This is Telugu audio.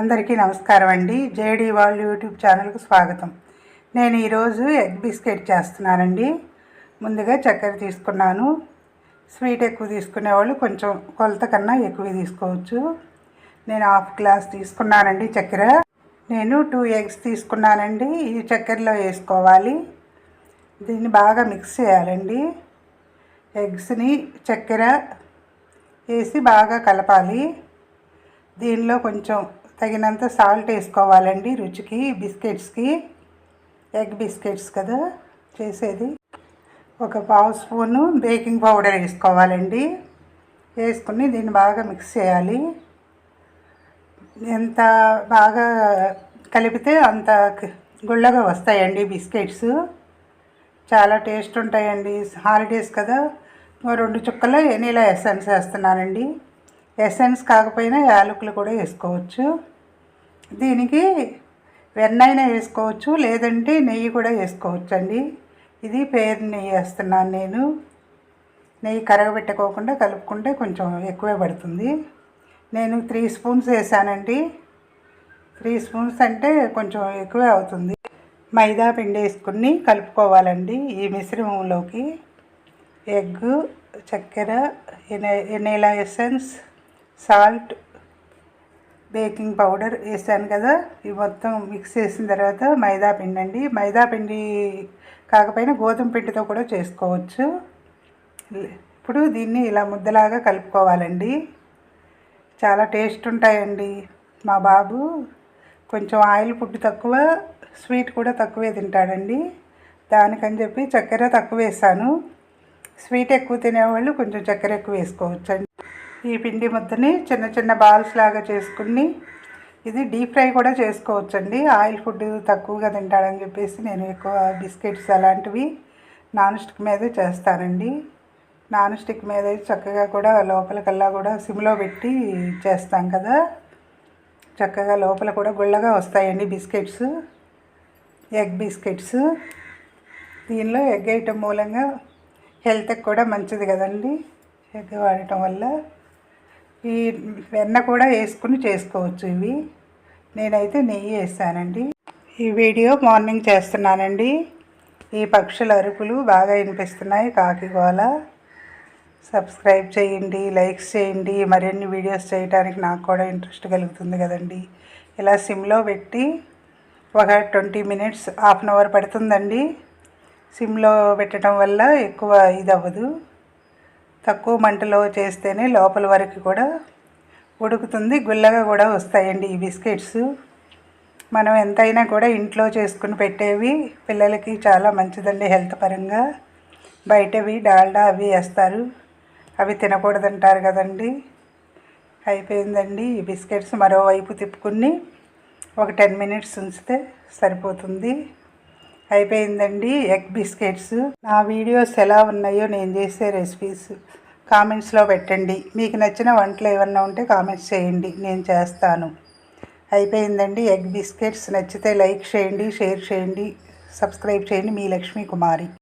అందరికీ నమస్కారం అండి. జేడీ వాళ్ళు యూట్యూబ్ ఛానల్కు స్వాగతం. నేను ఈరోజు ఎగ్ బిస్కెట్ చేస్తున్నానండి. ముందుగా చక్కెర తీసుకున్నాను. స్వీట్ ఎక్కువ తీసుకునే వాళ్ళు కొంచెం కొలత కన్నా ఎక్కువ తీసుకోవచ్చు. నేను హాఫ్ గ్లాస్ తీసుకున్నానండి చక్కెర. నేను టూ ఎగ్స్ తీసుకున్నానండి. ఈ చక్కెరలో వేసుకోవాలి. దీన్ని బాగా మిక్స్ చేయాలండి. ఎగ్స్ని చక్కెర వేసి బాగా కలపాలి. దీనిలో కొంచెం తగినంత సాల్ట్ వేసుకోవాలండి రుచికి బిస్కెట్స్కి. ఎగ్ బిస్కెట్స్ కదా చేసేది. ఒక పావు స్పూను బేకింగ్ పౌడర్ వేసుకోవాలండి. వేసుకుని దీన్ని బాగా మిక్స్ చేయాలి. ఎంత బాగా కలిపితే అంత గుళ్ళగా వస్తాయండి బిస్కెట్స్. చాలా టేస్ట్ ఉంటాయండి. హాలిడేస్ కదా. రెండు చుక్కలు ఎనీలా ఎసెన్స్ వేస్తున్నానండి. ఎసెన్స్ కాకపోయినా యాలకులు కూడా వేసుకోవచ్చు. దీనికి వెన్నైనా వేసుకోవచ్చు లేదంటే నెయ్యి కూడా వేసుకోవచ్చు అండి ఇది పేరు నెయ్యి వేస్తున్నాను నేను. నెయ్యి కరగబెట్టుకోకుండా కలుపుకుంటే కొంచెం ఎక్కువే పడుతుంది. నేను త్రీ స్పూన్స్ వేసానండి. త్రీ స్పూన్స్ అంటే కొంచెం ఎక్కువే అవుతుంది. మైదా పిండి వేసుకుని కలుపుకోవాలండి ఈ మిశ్రమంలోకి. ఎగ్ చక్కెర vanilla essence salt baking powder వేసాను కదా. ఇవి మొత్తం మిక్స్ చేసిన తర్వాత మైదా పిండి అండి. మైదా పిండి కాకపోయినా గోధుమ పిండితో కూడా చేసుకోవచ్చు. ఇప్పుడు దీన్ని ఇలా ముద్దలాగా కలుపుకోవాలండి. చాలా టేస్ట్ ఉంటాయండి మా బాబు. కొంచెం ఆయిల్ ఫుడ్ తక్కువ స్వీట్ కూడా తక్కువే తింటాడండి. దానికని చెప్పి చక్కెర తక్కువ వేసాను. స్వీట్ ఎక్కువ తినేవాళ్ళు కొంచెం చక్కెర ఎక్కువ వేసుకోవచ్చండి. ఈ పిండి ముద్దని చిన్న చిన్న బాల్స్ లాగా చేసుకుని ఇది డీప్ ఫ్రై కూడా చేసుకోవచ్చండి. ఆయిల్ ఫుడ్ తక్కువగా తింటాడని చెప్పేసి నేను ఎక్కువ బిస్కెట్స్ అలాంటివి నాన్ స్టిక్ మీదే చేస్తానండి. నాన్ స్టిక్ మీద చక్కగా కూడా లోపలికల్లా కూడా సిమ్లో పెట్టి చేస్తాం కదా. చక్కగా లోపల కూడా గుళ్ళగా వస్తాయండి బిస్కెట్స్ ఎగ్ బిస్కెట్స్. దీనిలో ఎగ్ ఐటమ్ మూలంగా హెల్త్కి కూడా మంచిది కదండి. ఎగ్ వాడటం వల్ల ఈ వెన్న కూడా వేసుకుని చేసుకోవచ్చు ఇవి. నేనైతే నెయ్యి వేసానండి. ఈ వీడియో మార్నింగ్ చేస్తున్నానండి. ఈ పక్షుల అరుపులు బాగా వినిపిస్తున్నాయి కాకిగోల సబ్స్క్రైబ్ చేయండి లైక్స్ చేయండి. మరిన్ని వీడియోస్ చేయడానికి నాకు కూడా ఇంట్రెస్ట్ కలుగుతుంది కదండి. ఇలా సిమ్లో పెట్టి ఒక twenty minutes half an hour పడుతుందండి. సిమ్లో పెట్టడం వల్ల ఎక్కువ ఇది అవ్వదు తక్కువ మంటలో చేస్తేనే లోపల వరకు కూడా ఉడుకుతుంది గుల్లగా కూడా వస్తాయండి ఈ బిస్కెట్స్. మనం ఎంతైనా కూడా ఇంట్లో చేసుకుని పెట్టేవి పిల్లలకి చాలా మంచిదండి హెల్త్ పరంగా. బయటవి డాల్డా అవి వేస్తారు. అవి తినకూడదంటారు కదండి. అయిపోయిందండి ఈ బిస్కెట్స్. మరోవైపు తిప్పుకుని ఒక టెన్ మినిట్స్ ఉంచితే సరిపోతుంది. అయిపోయిందండి ఎగ్ బిస్కెట్స్. నా వీడియోస్ ఎలా ఉన్నాయో నేను చేసే రెసిపీస్ కామెంట్స్లో పెట్టండి. మీకు నచ్చిన వంటలు ఏమన్నా ఉంటే కామెంట్స్ చేయండి. నేను చేస్తాను. అయిపోయిందండి ఎగ్ బిస్కెట్స్. నచ్చితే లైక్ చేయండి షేర్ చేయండి సబ్స్క్రైబ్ చేయండి. మీ లక్ష్మీ కుమారి